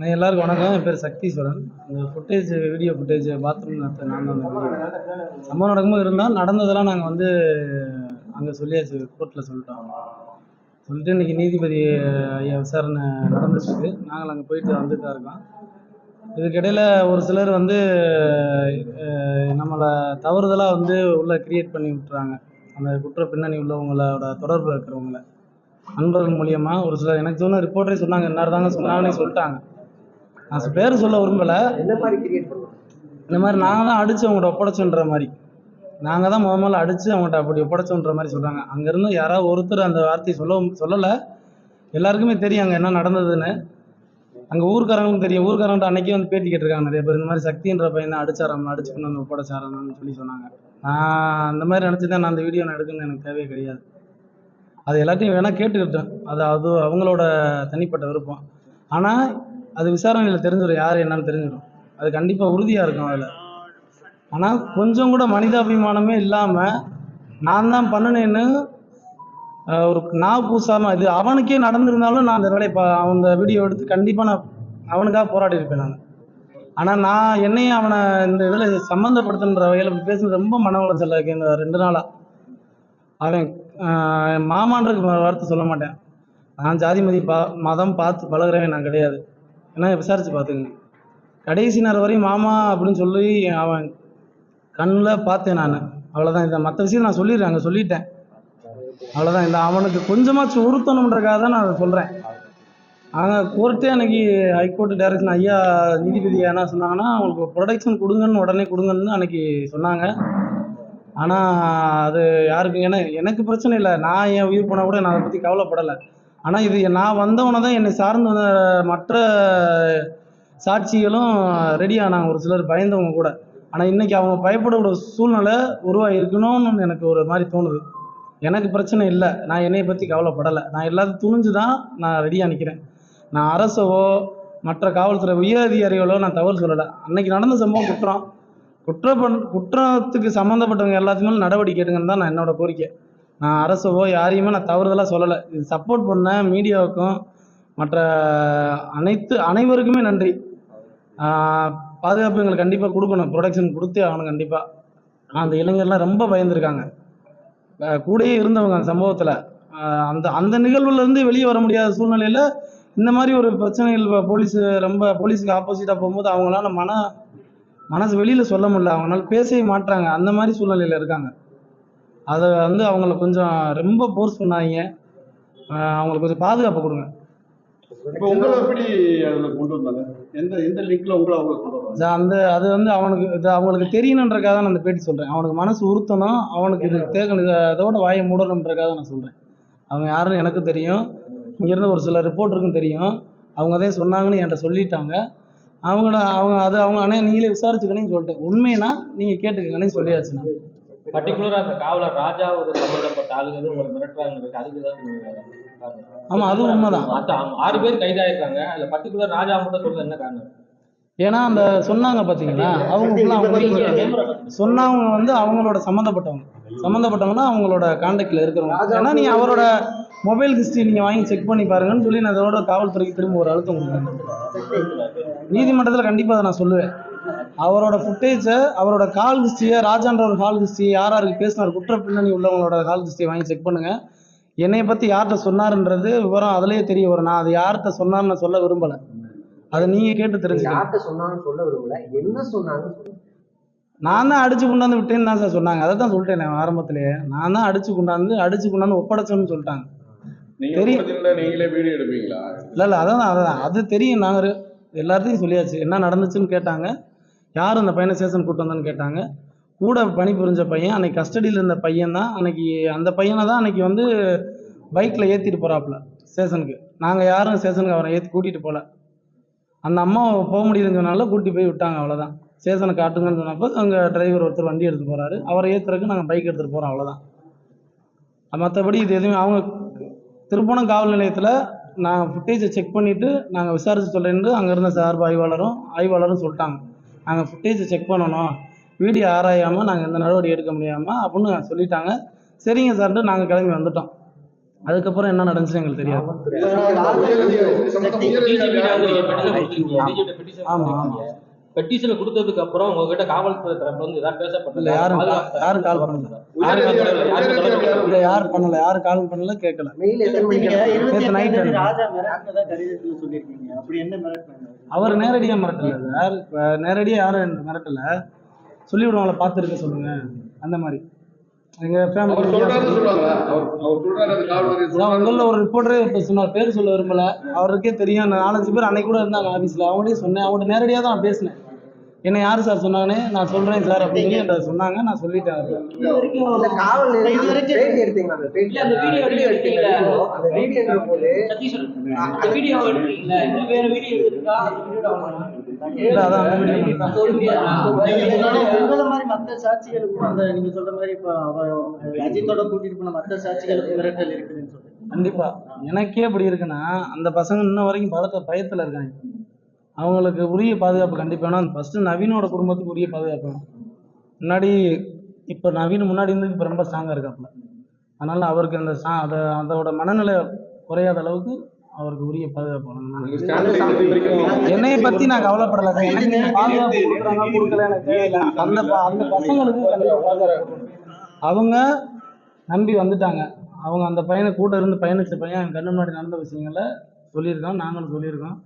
நான் எல்லாருக்கும் வணக்கம். என் பேர் சக்தீஸ்வரன். இந்த ஃபுட்டேஜ் வீடியோ ஃபுட்டேஜ் பாத்ரூம் நான் தான் வீடியோ சம்பவம் நடக்கும்போது இருந்தால் நடந்ததெல்லாம் நாங்கள் வந்து அங்கே சொல்லியாச்சு கோர்ட்டில் சொல்லிட்டோம். சொல்லிட்டு இன்றைக்கி நீதிபதி ஐயா விசாரணை நடந்துச்சு நாங்கள் அங்கே போயிட்டு வந்துட்டு தான் இருக்கோம். இதுக்கிடையில் ஒரு சிலர் வந்து நம்மளை தவறுதலாக வந்து உள்ளே கிரியேட் பண்ணி விட்டுறாங்க. அந்த குற்ற பின்னணி உள்ளவங்களோட தொடர்பு இருக்கிறவங்கள. நண்பர்கள் மூலியமாக ஒரு சிலர் எனக்கு சொன்ன ரிப்போர்ட்டரே சொன்னாங்க இன்னார் தாங்க சொன்னாங்கன்னு சொல்லிட்டாங்க. நான் பேர் சொல்ல விரும்பலை. எந்த மாதிரி கிரியேட் பண்ணுவோம் இந்த மாதிரி நாங்கள் தான் அடித்து அவங்கள்ட்ட ஒப்படைச்சோன்ற மாதிரி. நாங்கள் தான் முத முதல்ல அடித்து அவங்கள்ட்ட அப்படி ஒப்படைச்சோன்ற மாதிரி சொல்கிறாங்க அங்கேருந்து யாராவது ஒருத்தர் அந்த வார்த்தையை சொல்ல சொல்லலை. எல்லாருக்குமே தெரியும் அங்கே என்ன நடந்ததுன்னு. அங்கே ஊர்க்காரங்களுக்கும் தெரியும். ஊர்க்காரங்கள்ட்ட அன்னைக்கே வந்து பேட்டி கேட்டிருக்காங்க நிறைய பேர். இந்த மாதிரி சக்தின்ற பையன் தான் அடிச்சாராம் அடிச்சு கொண்டு வந்து ஒப்படைச்சாரான்னு சொல்லி சொன்னாங்க. நான் அந்த மாதிரி நினச்சி தான் நான் அந்த வீடியோ நான் எடுக்கணும்னு எனக்கு தேவையே கிடையாது. அது எல்லாத்தையும் வேணால் கேட்டுக்கிட்டேன். அது அது அவங்களோட தனிப்பட்ட விருப்பம். ஆனால் அது விசாரணையில் தெரிஞ்சிடும் யார் என்னன்னு தெரிஞ்சிடும் அது கண்டிப்பாக உறுதியாக இருக்கும் அதில். ஆனால் கொஞ்சம் கூட மனிதாபிமானமே இல்லாமல் நான் தான் பண்ணினேன்னு ஒரு நான் பூசாமல் இது அவனுக்கே நடந்திருந்தாலும் நான் அந்த வேலையை பா அந்த வீடியோ எடுத்து கண்டிப்பாக நான் அவனுக்காக போராடி இருப்பேன் நான். ஆனால் நான் என்னையும் அவனை இந்த இதில் சம்மந்தப்படுத்துன்ற வகையில் இப்படி பேசுனது ரொம்ப மன உளைச்சல் இருக்கு. இந்த ரெண்டு நாளாக அவன் மாமான்றதுக்கு வார்த்தை சொல்ல மாட்டேன். நான் ஜாதி மதி பா மதம் பார்த்து பழகிறவன் நான் கிடையாது. ஏன்னா விசாரித்து பார்த்துக்கங்க கடைசி நேரம் வரையும் மாமா அப்படின்னு சொல்லி அவன் கண்ணில் பார்த்தேன் நான். அவ்வளோதான் இந்த மற்ற விஷயம் நான் சொல்லிடுறேன். அங்கே சொல்லிட்டேன். அவ்வளோதான் இந்த அவனுக்கு கொஞ்சமாச்சும் உறுத்தணுன்றக்காக தான் நான் அதை சொல்கிறேன் அங்கே கோர்ட்டே அன்னைக்கு ஹைகோர்ட் டைரக்ஷன் ஐயா நீதிபதி என்ன சொன்னாங்கன்னா அவங்களுக்கு ப்ரொடக்ஷன் கொடுங்கன்னு உடனே கொடுங்கன்னு அன்னைக்கு சொன்னாங்க. ஆனால் அது யாருக்கு ஏன்னா எனக்கு பிரச்சனை இல்லை. நான் என் உயிர் போனால் கூட நான் அதை பற்றி கவலைப்படலை. ஆனால் இது நான் வந்தவனை தான் என்னை சார்ந்து வந்த மற்ற சாட்சிகளும் ரெடி ஆனாங்க. ஒரு சிலர் பயந்தவங்க கூட. ஆனால் இன்னைக்கு அவங்க பயப்படக்கூடிய சூழ்நிலை உருவாகிருக்கணும்னு எனக்கு ஒரு மாதிரி தோணுது. எனக்கு பிரச்சனை இல்லை. நான் என்னையை பற்றி கவலைப்படலை. நான் எல்லாத்தையும் துணிஞ்சு தான் நான் ரெடியாக நிற்கிறேன் நான் அரசவோ மற்ற காவல்துறை உயர் அதிகாரிகளோ நான் தவறு சொல்லலை. அன்னைக்கு நடந்த சம்பவம் குற்றம். குற்ற பண் குற்றத்துக்கு சம்மந்தப்பட்டவங்க எல்லாத்துக்குமே நடவடிக்கை எடுங்கன்னு தான் நான் என்னோட கோரிக்கை. நான் அரசவோ யாரையுமே நான் தவறுதலாக சொல்லலை. இது சப்போர்ட் பண்ண மீடியாவுக்கும் மற்ற அனைத்து அனைவருக்குமே நன்றி. பாதுகாப்பு எங்களுக்கு கண்டிப்பாக கொடுக்கணும். ப்ரொடக்ஷன் கொடுத்தே ஆகணும் கண்டிப்பாக அந்த இளைஞர்லாம் ரொம்ப பயந்துருக்காங்க. கூடயே இருந்தவங்க அந்த சம்பவத்தில். அந்த அந்த நிகழ்வுலேருந்து வெளியே வர முடியாத சூழ்நிலையில் இந்த மாதிரி ஒரு பிரச்சனைகள் வ- போலீஸ் ரொம்ப போலீஸுக்கு ஆப்போசிட்டாக போகும்போது அவங்களால மன மனசு வெளியில் சொல்ல முடியல. அவங்களால பேசவே மாட்டாங்க அந்த மாதிரி சூழ்நிலையில் இருக்காங்க. அதை வந்து அவங்கள கொஞ்சம் ரொம்ப ஃபோர்ஸ் பண்ணாதீங்க. அவங்களுக்கு கொஞ்சம் பாதுகாப்பு கொடுங்க. இப்போ உங்களை எப்படி அதுல கொண்டு வந்தாங்க? எந்த எந்த லிங்க்ல உங்களை அவங்க கொண்டு வந்தாங்க? அந்த அது வந்து அவனுக்கு இது அவங்களுக்கு தெரியணுன்றக்காக தான் நான் இந்த பேட்டி சொல்கிறேன் அவனுக்கு மனசு உறுத்தணும் அவனுக்கு இது இதை அதோட வாயை மூடணுன்றக்காக நான் சொல்கிறேன் அவங்க யாருன்னு எனக்கு தெரியும். இங்கேருந்து ஒரு சில ரிப்போர்ட்டருக்கும் தெரியும். அவங்க தான் சொன்னாங்கன்னு என்கிட்ட சொல்லிட்டாங்க. அவங்கள அவங்க அது அவங்க அண்ணே நீங்களே விசாரிச்சுக்கணும்னு சொல்லிட்டேன் உண்மைனா நீங்கள் கேட்டுக்கங்கன்னு சொல்லியாச்சு நான். பர்டிகுலரா அந்த காவலர் ராஜாவுக்கு சம்பந்தப்பட்ட ஆளுங்க உங்களை மிரட்டுறாங்க அதுக்கு தான் ஆமாம் அதுவும் உண்மைதான். மற்ற ஆறு பேர் கைதாயிருக்காங்க. அதுல பர்டிகுலர் ராஜா மட்டும் சொல்றது என்ன காரணம்? ஏன்னா அந்த சொன்னாங்க பார்த்தீங்களா அவங்க சொன்னவங்க வந்து அவங்களோட சம்மந்தப்பட்டவங்க சம்மந்தப்பட்டவங்கன்னா அவங்களோட காண்டாக்டில் இருக்கிறவங்க. ஏன்னா நீங்கள் அவரோட மொபைல் ஹிஸ்ட்ரி நீங்கள் வாங்கி செக் பண்ணி பாருங்கன்னு சொல்லி நான் அதோட காவல்துறைக்கு திரும்ப ஒரு அழுத்தம் கொடுக்குறேன் நீதிமன்றத்தில் கண்டிப்பாக அதை நான் சொல்லுவேன். அவரோட ஃபுட்டேஜை அவரோட கால் ஹிஸ்ட்ரியை ராஜான்ற ஒரு கால் ஹிஸ்ட்ரி யார் யாருக்கு பேசினார் குற்ற பின்னணி உள்ளவங்களோட கால் ஹிஸ்ட்ரியை வாங்கி செக் பண்ணுங்கள் என்னைய பற்றி யார்கிட்ட சொன்னாருன்றது விவரம் அதுலேயே தெரிய வரும். நான் அது யார்கிட்ட சொன்னார்னு நான் சொல்ல விரும்பலை. அதை நீங்கள் கேட்டு தெரிஞ்சுக்கணும் யார்கிட்ட சொன்னாங்கன்னு சொல்ல விரும்பல. என்ன சொன்னாங்கன்னு நான் தான் அடிச்சு கொண்டாந்து விட்டேன்னு தான் சார் சொன்னாங்க. அதை தான் சொல்லிட்டேன் நான் ஆரம்பத்திலேயே நான் தான் அடிச்சு கொண்டாந்து அடிச்சு கொண்டாந்து ஒப்படைச்சோன்னு சொல்லிட்டாங்க. நீங்க தெரியும். நீங்களே வீடியோ எடுப்பீங்களா? இல்லை இல்லை அதான் அதான் அது தெரியும். நாங்கள் எல்லாத்தையும் சொல்லியாச்சு. என்ன நடந்துச்சுன்னு கேட்டாங்க. யார் அந்த பையனை ஸ்டேஷன் கூட்டு வந்தான்னு கேட்டாங்க. கூட பணிபுரிஞ்ச பையன் அன்னைக்கு கஸ்டடியில் இருந்த பையன் தான் அன்னைக்கு அந்த பையனை தான் அன்னைக்கு வந்து பைக்கில் ஏற்றிட்டு போகிறாப்புல ஸ்டேஷனுக்கு நாங்கள் யாரும் ஸ்டேஷனுக்கு அவரை ஏற்றி கூட்டிகிட்டு போகல அந்த அம்மா போக முடியுதுன்னு சொன்னால கூட்டி போய் விட்டாங்க அவ்வளோதான் ஸ்டேஷனை காட்டுங்கன்னு சொன்னப்போ அங்கே டிரைவர் ஒருத்தர் வண்டி எடுத்துகிட்டு போகிறாரு அவரை ஏற்றுறதுக்கு நாங்கள் பைக் எடுத்துகிட்டு போகிறோம் அவ்வளோதான் மற்றபடி இது எதுவுமே அவங்க திருப்பணம் காவல் நிலையத்தில் நாங்கள் ஃபுட்டேஜை செக் பண்ணிவிட்டு நாங்கள் விசாரித்து சொல்கிறேன்னு அங்கே இருந்த சார்பு ஆய்வாளரும் ஆய்வாளரும் சொல்லிட்டாங்க. நாங்கள் ஃபுட்டேஜை செக் பண்ணணும். வீடியோ ஆராயாமல் நாங்கள் எந்த நடவடிக்கை எடுக்க முடியாமல் அப்படின்னு சொல்லிட்டாங்க. சரிங்க சார்ன்ட்டு நாங்கள் கிளம்பி வந்துட்டோம். அதுக்கப்புறம் என்ன நடந்துச்சுன்னு எங்களுக்கு தெரியாது. ஆமா, ஆமா. பெட்டிஷன் கொடுத்ததுக்கு அப்புறம் உங்ககிட்ட காவல்துறை தரப்புல வந்து ஏதாவது இல்ல பேசப்பட்டது யாரும் யாரும் கால் பண்ணல. இல்ல யார் பண்ணல. யாரும் கால் பண்ணல கேட்கல அனுப்பி. ராஜா மிரட்டினதா கடிதத்துல சொல்லியிருக்கீங்க. அப்படி என்ன மிரட்டினாங்க? அவர் நேரடியா மிரட்டல. யார் இப்ப நேரடியா யாரும் மிரட்டல. சொல்லி விடுவாங்கள பார்த்துருக்க சொல்லுங்க. அந்த மாதிரி. எங்க ஃபேமிலி உங்களில் ஒரு ரிப்போர்ட்டரே இப்போ சொன்னார். பேர் சொல்ல விரும்பல. அவருக்கே தெரியும். நாலஞ்சு பேர் அன்னைக்கு கூட இருந்தாங்க ஆஃபீஸில் அவங்கள்டே சொன்னேன். அவங்கள்ட்ட நேரடியாக தான் பேசினேன். என்ன யார் சார் சொன்னாங்கன்னு நான் சொல்கிறேன் சார் அப்படின்னு சொல்லி சொன்னாங்க நான் சொல்லிட்டேன் மத்த சாட்சிகளுக்கும் அந்த நீங்க சொல்ற மாதிரி இப்ப அஜித்தோட கூட்டிட்டு போன மத்த சாட்சிகளுக்கும் மிரட்டல் இருக்குதுன்னு சொல்றீங்க கண்டிப்பா. எனக்கே இப்படி இருக்குன்னா அந்த பசங்க இன்ன வரைக்கும் பதட்ட பயத்துல இருக்காங்க. அவங்களுக்கு உரிய பாதுகாப்பு கண்டிப்பா வேணும். ஃபர்ஸ்ட் நவீனோட குடும்பத்துக்கு உரிய பாதுகாப்பு வேணும். முன்னாடி இப்போ நவீன் முன்னாடி இருந்து இப்போ ரொம்ப ஸ்ட்ராங்காக இருக்காப்புல. அதனால அவருக்கு அந்த சா அதை அதோட மனநிலை குறையாத அளவுக்கு அவருக்கு உரிய பாதுகாப்பு என்னைய பத்தி நான் கவலைப்படல எனக்கு பாதுகாப்பு கொடுக்குறாங்க கொடுக்கல எனக்கு அந்த அந்த பசங்களுக்கு பாதுகாப்பு. அவங்க நம்பி வந்துட்டாங்க. அவங்க அந்த பையனை கூட இருந்து பயணிச்ச பையன் என் கண்ணு முன்னாடி நடந்த விஷயங்கள சொல்லியிருக்கோம் நாங்களும் சொல்லியிருக்கோம்.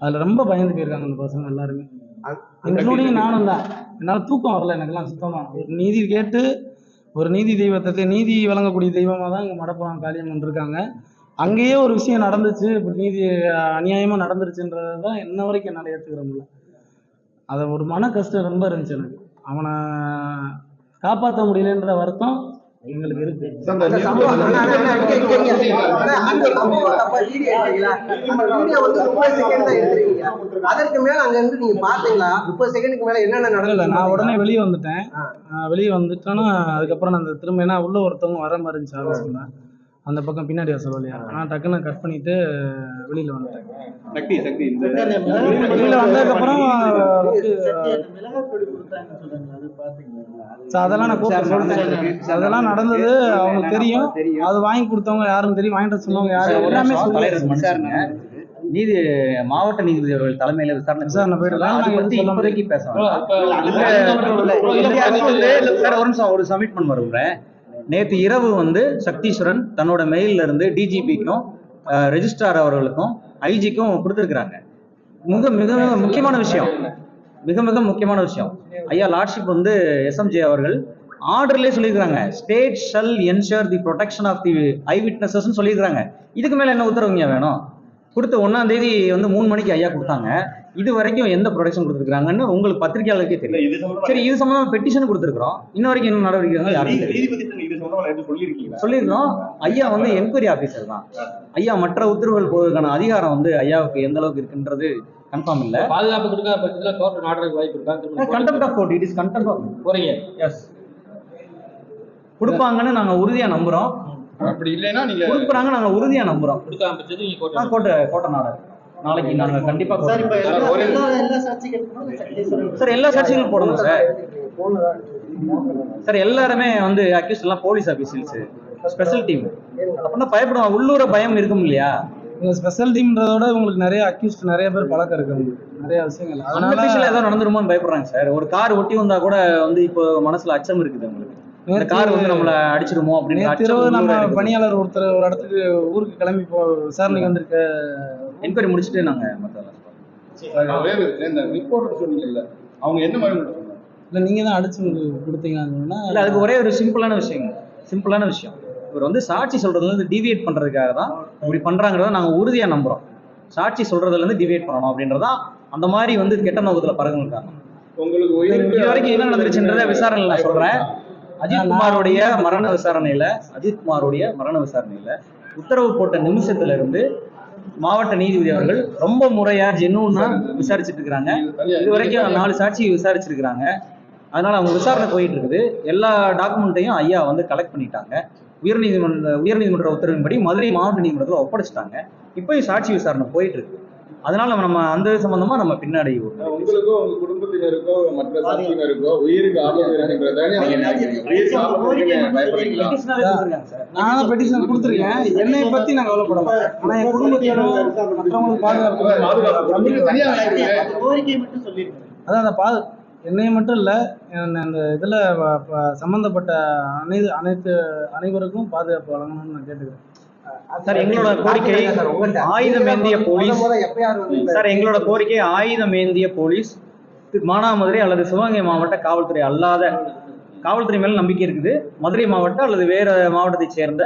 அதில் ரொம்ப பயந்து போயிருக்காங்க அந்த பசங்க எல்லாருமே. இன்க்ளூடிங் நானும் தான். என்னால் தூக்கம் வரல எனக்கெல்லாம் சுத்தமாக ஒரு நீதி கேட்டு ஒரு நீதி தெய்வத்தை நீதி வழங்கக்கூடிய தெய்வமாக தான் இங்கே மடப்பம் காளியம்மன் இருக்காங்க அங்கேயே ஒரு விஷயம் நடந்துச்சு இப்படி நீதி அநியாயமாக நடந்துருச்சுன்றது தான் இன்ன வரைக்கும் என்னால் ஏற்றுக்கிற முடியல. அதை ஒரு மன கஷ்டம் ரொம்ப இருந்துச்சு எனக்கு. அவனை காப்பாற்ற முடியலன்ற வருத்தம் எங்களுக்கு இருக்கு. அதற்கு மேல அங்க இருந்து நீங்க பாத்தீங்களா? முப்பது செகண்டுக்கு மேல என்னென்ன நடந்தது நான் உடனே வெளியே வந்துட்டேன். வெளியே வந்துட்டேன்னா அதுக்கப்புறம் நான் அந்த திரும்ப ஏன்னா உள்ள ஒருத்தவங்க வர மாதிரி இருந்துச்சு ஆஃபீஸ்க்குள்ள அந்த பக்கம் பின்னாடி வர சொல்லியா நான் டக்குன்னு கட் பண்ணிட்டு வெளியில வந்துட்டேன். சக்தி சக்தி இந்த வெளியில வந்ததுக்கப்புறம் So அதெல்லாம் நான் கூப்பிட்டு அதெல்லாம் நடந்தது அவங்களுக்கு தெரியும். அது வாங்கி கொடுத்தவங்க யாரும் தெரியும் வாங்கிட்டு சொன்னவங்க யாரும் எல்லாமே தலைவர் சொல்லி விசாரணை நீதி மாவட்ட நீதிபதி அவர்கள் தலைமையில விசாரணை விசாரணை போயிட்டு இப்போதைக்கு பேசலாம் இல்ல, சார் ஒரு நிமிஷம் ஒரு சப்மிட் பண்ண வருகிறேன். நேற்று இரவு வந்து சக்தீஸ்வரன் தன்னோட மெயில்ல இருந்து டிஜிபிக்கும் ரெஜிஸ்ட்ரார் அவர்களுக்கும் ஐஜிக்கும் கொடுத்துருக்குறாங்க. மிக மிக மிக முக்கியமான விஷயம். மிக மிக முக்கியமான விஷயம். ஐயா லார்ட்ஷிப் வந்து எஸ்எம்ஜே அவர்கள் ஆர்டர்லேயே சொல்லியிருக்கிறாங்க. State shall ensure the protection of the eye விட்னஸஸ்ன்னு சொல்லியிருக்கிறாங்க. இதுக்கு மேலே என்ன உத்தரவுங்க வேணும்? கொடுத்த ஒன்றாம் தேதி வந்து மூணு மணிக்கு ஐயா கொடுத்தாங்க. இது வரைக்கும் எந்த ப்ரொடெக்ஷன் கொடுத்துருக்காங்கன்னு உங்களுக்கு பத்திரிகையாளருக்கே தெரியும். சரி இது சம்பந்தமா பெட்டிஷன் கொடுத்துருக்குறோம். இன்ன வரைக்கும் என்ன நடவடிக்கை சொல்லியிருக்கீங்களா? சொல்லியிருக்கோம் ஐயா வந்து என்கொயரி ஆஃபீஸர் தான். ஐயா மற்ற உத்தரவுகள் போவதற்கான அதிகாரம் வந்து ஐயாவுக்கு எந்த அளவுக்கு இருக்குன்றது கன்ஃபார்ம் இல்ல. பாதுகாப்பு கொடுக்காத பட்சத்துல கோர்ட் ஆர்டருக்கு வாய்ப்பு இருக்கா? Contempt of court it is contempt of போறீங்க. எஸ் கொடுப்பாங்கன்னு நாங்க உறுதியா நம்புறோம். அப்படி இல்லைன்னா நீங்க கொடுக்குறாங்க நாங்க உறுதியா நம்புறோம். கொடுக்காம கோட்டை கோட்டை நாடர் நாளைக்கு நாங்க கண்டிப்பா சார் இப்ப எல்லா சக்தீஸ்வரன் சார் எல்லா சாட்சிகளும் போடணும் சார். சார் எல்லாருமே வந்து அக்யூஸ்ட் எல்லாம் போலீஸ் ஆபீசர்ஸ் ஸ்பெஷல் டீம் அப்படின்னா பயப்படுவாங்க. உள்ளூர பயம் இருக்கும் இல்லையா? இவங்க ஸ்பெஷல் டீம்ன்றதோட உங்களுக்கு நிறைய அக்யூஸ்ட் நிறைய பேர் பழக்கம் இருக்கு. நிறைய விஷயங்கள். அதனால அதனால ஏதோ நடந்துருமோன்னு பயப்படுறாங்க சார். ஒரு கார் ஒட்டி வந்தா கூட வந்து இப்போ மனசுல அச்சம் இருக்குது உங்களுக்கு இந்த கார் வந்து நம்மள அடிச்சிருமோ அப்படின்னு நம்ம. பணியாளர் ஒருத்தர் ஒரு இடத்துக்கு ஊருக்கு கிளம்பி போ விசாரணைக்கு வந்திருக்க என்கொயரி முடிச்சுட்டு நாங்க மத்த ஒரே ஒரு இந்த ரிப்போர்ட் சொன்னீங்கல்ல அவங்க என்ன மாதிரி இல்ல நீங்க தான் அடிச்சு உங்களுக்கு கொடுத்தீங்கன்னா இல்ல அதுக்கு ஒரே ஒரு சிம்பிளான விஷயம் சிம்பிளான விஷயம். இவர் வந்து சாட்சி சொல்றதுல இருந்து டிவியேட் பண்றதுக்காக தான் இப்படி பண்றாங்கிறத நாங்க உறுதியா நம்புறோம். சாட்சி சொல்றதுல இருந்து டிவியேட் பண்ணணும் அப்படின்றதா அந்த மாதிரி வந்து கெட்ட நோக்கத்துல பறகுங்களுக்காங்க உங்களுக்கு உயிர் இது வரைக்கும் என்ன நடந்துருச்சுன்றத விசாரணையில நான் சொல்றேன். அஜித் குமாருடைய மரண விசாரணையில அஜித் குமாருடைய மரண விசாரணையில உத்தரவு போட்ட நிமிஷத்துல இருந்து மாவட்ட நீதிபதி அவர்கள் ரொம்ப முறையா ஜென்னுன்னா விசாரிச்சுட்டு இருக்கிறாங்க. இது வரைக்கும் நாலு சாட்சி விசாரிச்சிருக்கிறாங்க. அதனால அவங்க விசாரணை போயிட்டு இருக்குது எல்லா டாக்குமெண்ட்டையும் ஐயா வந்து கலெக்ட் பண்ணிட்டாங்க. உயர்நீதிமன்ற உயர்நீதிமன்ற உத்தரவின்படி மதுரை மாவட்ட நீதிமன்றத்தில் ஒப்படைச்சிட்டாங்க. இப்பயும் சாட்சி விசாரணை போயிட்டு இருக்கு அதனால நம்ம அந்த சம்பந்தமா நம்ம பின்னாடி உங்களுக்கோ உங்க குடும்பத்தினருக்கோ மற்ற சாட்சியினருக்கோ உயிருக்கு. நான் பெட்டிஷன் கொடுத்துருக்கேன். என்னைய பத்தி நான் கவலைப்படல. ஆனா என் குடும்பத்தினரும் மற்றவங்களுக்கு பாதுகாப்பு அதான் அந்த பா என்னைய மட்டும் இல்லை அந்த இதில் சம்மந்தப்பட்ட அனைத்து அனைத்து அனைவருக்கும் பாதுகாப்பு வழங்கணும்னு நான் கேட்டுக்கிறேன். சார் எங்களோட கோரிக்கை ஆயுதம் ஏந்திய போலீஸ். சார் எங்களோட கோரிக்கை ஆயுதம் ஏந்திய போலீஸ். மானாமதுரை அல்லது சிவகங்கை மாவட்ட காவல்துறை அல்லாத காவல்துறை மேல நம்பிக்கை இருக்குது. மதுரை மாவட்டம் அல்லது வேற மாவட்டத்தை சேர்ந்த